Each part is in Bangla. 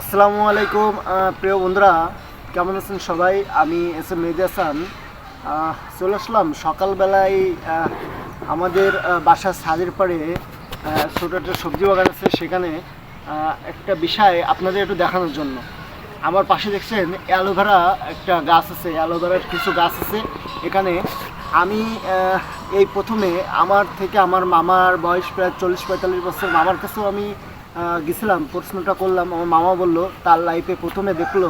আসসালামু আলাইকুম প্রিয় বন্ধুরা, কেমন আছেন সবাই? আমি এস এম মেহেদি হাসান। চলে আসলাম সকালবেলায় আমাদের বাসার ছাদের পাড়ে ছোটো একটা সবজি বাগান আছে সেখানে একটা বিষয় আপনাদের একটু দেখানোর জন্য। আমার পাশে দেখছেন অ্যালোভেরা একটা গাছ আছে, অ্যালোভেরার কিছু গাছ আছে। এখানে আমি এই প্রথমে আমার থেকে আমার মামার বয়স প্রায় চল্লিশ পঁয়তাল্লিশ বছর, মামার কাছেও আমি গেছিলাম, প্রশ্নটা করলাম, আমার মামা বলল, তার লাইফে প্রথমে দেখল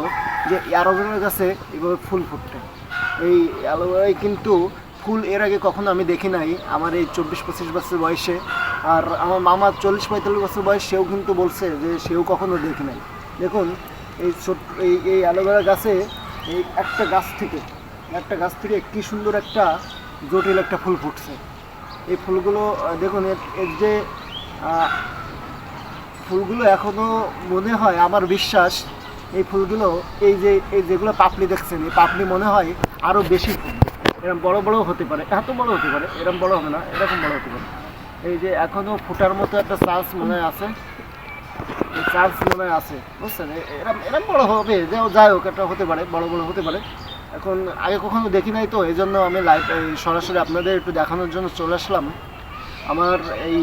যে অ্যালোভেরা গাছে এভাবে ফুল ফুটতে এই অ্যালোভেরায় কিন্তু ফুল এর আগে কখনো আমি দেখি নাই, আমার এই চব্বিশ পঁচিশ বছর বয়সে। আর আমার মামা চল্লিশ পঁয়তাল্লিশ বছর বয়স, সেও কিন্তু বলছে যে সেও কখনো দেখি নাই। দেখুন, এই ছোট, এই এই অ্যালোভেরা গাছে এই একটা গাছ থেকে, একটা গাছ থেকে কি সুন্দর একটা জটিল একটা ফুল ফুটছে। এই ফুলগুলো, দেখুন, এর যে ফুলগুলো এখনও মনে হয় আমার বিশ্বাস, এই ফুলগুলো, এই যে, এই যেগুলো পাপড়ি দেখছেন, এই পাপড়ি মনে হয় আরও বেশি ফুল। এরকম বড় বড় হতে পারে, এত বড় হতে পারে এরকম বড় হবে না, এরকম বড় হতে পারে। এই যে এখনও ফুটার মতো একটা চান্স মনে হয় আছে। এই মনে হয় আছে, বুঝছেন? এরম এরম বড় হবে, যে যাই হোক, একটা হতে পারে, বড় বড় হতে পারে। এখন আগে কখনো দেখি নাই তো, এই জন্য আমি লাইভ সরাসরি আপনাদের একটু দেখানোর জন্য চলে আসলাম। আমার এই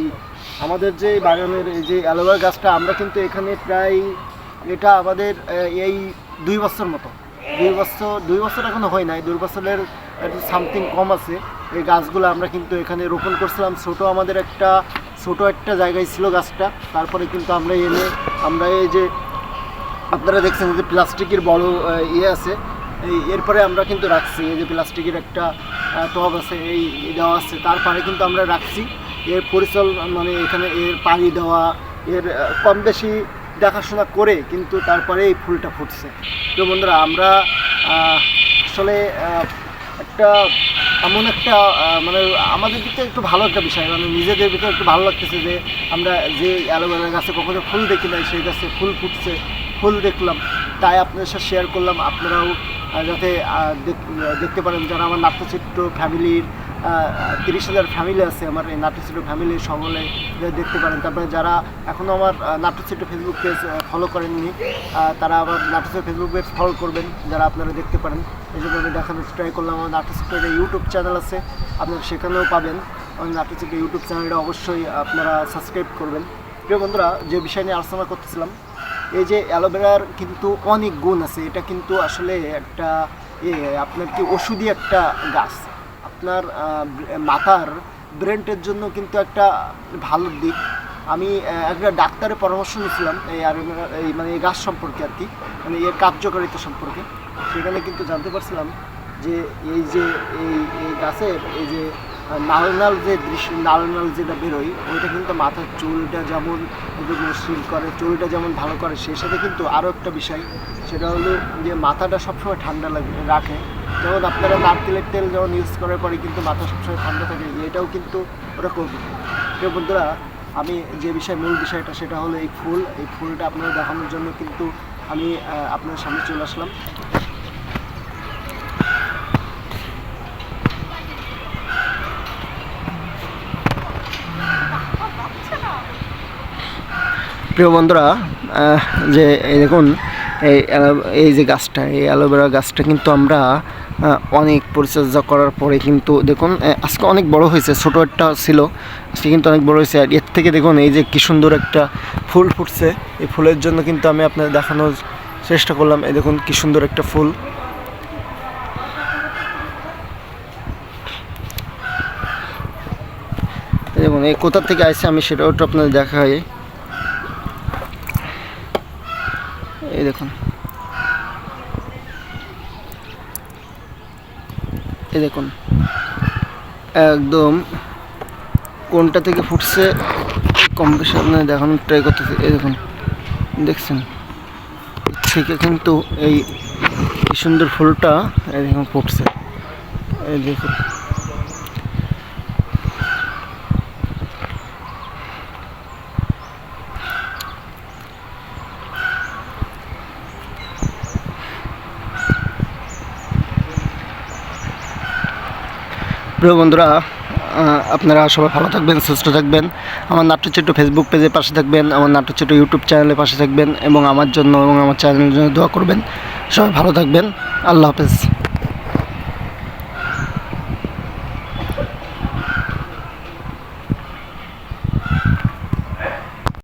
আমাদের যে বাগানের এই যে অ্যালোভেরা গাছটা, আমরা কিন্তু এখানে প্রায় এটা আমাদের এই দুই বছর মতো। দুই বছর দুই বছর এখনও হয় নাই, দুই বছরের একটু সামথিং কম আছে। এই গাছগুলো আমরা কিন্তু এখানে রোপণ করছিলাম। ছোট আমাদের একটা, ছোট একটা জায়গায় ছিল গাছটা। তারপরে কিন্তু আমরা এনে, আমরা এই যে, আপনারা দেখছেন যে প্লাস্টিকের বড় ইয়ে আছে। এই এরপরে আমরা কিন্তু রাখছি। এই যে প্লাস্টিকের একটা টব আছে, এই দেওয়া আছে। তারপরে কিন্তু আমরা রাখছি। এর পরিচল মানে এখানে এর পানি দেওয়া, এর কম বেশি দেখাশোনা করে কিন্তু তারপরে এই ফুলটা ফুটছে। তো বন্ধুরা, আমরা আসলে একটা, এমন একটা মানে আমাদের দিকে একটু ভালো একটা বিষয় মানে নিজেদের ভিতরে একটু ভালো লাগতেছে যে, আমরা যে অ্যালোভেরা গাছে কখনো ফুল দেখি নাই, সেই গাছে ফুল ফুটছে, ফুল দেখলাম। তাই আপনাদের সাথে শেয়ার করলাম। আপনারাও যাতে দেখতে পারেন যারা আমার নাট্যচিত্র ফ্যামিলির তিরিশ হাজার ফ্যামিলি আছে, আমার এই নাট্যচিত্র ফ্যামিলি সকলে দেখতে পারেন। তারপরে যারা এখনও আমার নাট্যচিত্র ফেসবুক পেজ ফলো করেননি তারা আবার নাট্যচিত্র ফেসবুক পেজ ফলো করবেন, যারা আপনারা দেখতে পারেন। এই জন্য আমি দেখানোর ট্রাই করলাম। আমার নাট্যচিত্রের ইউটিউব চ্যানেল আছে, আপনারা সেখানেও পাবেন। আমার নাট্যচিত্র ইউটিউব চ্যানেলটা অবশ্যই আপনারা সাবস্ক্রাইব করবেন। প্রিয় বন্ধুরা, যে বিষয় নিয়ে আলোচনা করতেছিলাম, এই যে অ্যালোভেরার কিন্তু অনেক গুণ আছে। এটা কিন্তু আসলে একটা আপনার কি ওষুধি একটা গাছ। আপনার মাথার ব্রেনটের জন্য কিন্তু একটা ভালো দিক। আমি একটা ডাক্তারের পরামর্শ নিয়েছিলাম এই আর এই মানে এই গাছ সম্পর্কে আর কি মানে এর কার্যকারিতা সম্পর্কে। সেখানে কিন্তু জানতে পারছিলাম যে এই যে এই এই গাছের এই যে আহ, নাল নাল যে দৃশ্য নাল নাল যেটা বেরোয় ওইটা কিন্তু মাথার চুলটা যেমন মসৃণ করে চুলটা যেমন ভালো করে সেই সাথে কিন্তু আরও একটা বিষয় সেটা হলো যে মাথাটা সবসময় ঠান্ডা লাগে রাখে। যেমন আপনারা নারকেলের তেল যেমন ইউজ করার পরে কিন্তু মাথা সবসময় ঠান্ডা থাকে, এটাও কিন্তু ওরা করবে। প্রিয় বন্ধুরা, আমি যে বিষয় মূল বিষয়টা সেটা হলো এই ফুল। এই ফুলটা আপনারা দেখানোর জন্য কিন্তু আমি আপনার সামনে চলে আসলাম। প্রিয় বন্ধুরা যে দেখুন এই এই যে গাছটা, এই অ্যালোভেরা গাছটা কিন্তু আমরা অনেক পরিচর্যা করার পরে কিন্তু দেখুন আজকে অনেক বড় হয়েছে, ছোটো একটা ছিল, আজকে কিন্তু অনেক বড় হয়েছে। আর এর থেকে দেখুন, এই যে কি সুন্দর একটা ফুল ফুটছে, এই ফুলের জন্য কিন্তু আমি আপনাদের দেখানোর চেষ্টা করলাম। এই দেখুন, কি সুন্দর একটা ফুল। দেখুন, এই কোথা থেকে আসছে আমি সেটাও একটু আপনাদের দেখাই। এই দেখুন। এই দেখুন। একদম কোনটা থেকে ফুটছে কম বেশি দেখানোর ট্রাই করতেছে। এই দেখুন, দেখছেন? থেকে কিন্তু এই সুন্দর ফুলটা এই দেখুন ফুটছে। এই দেখুন। প্রিয় বন্ধুরা আপনারা সবাই ভালো থাকবেন, সুস্থ থাকবেন। আমার নাট্যচিত্র ফেসবুক পেজের পাশে থাকবেন, আমার নাট্যচিত্র ইউটিউব চ্যানেলের পাশে থাকবেন এবং আমার জন্য এবং আমার চ্যানেলের জন্য দোয়া করবেন। সবাই ভালো থাকবেন। আল্লাহ হাফেজ।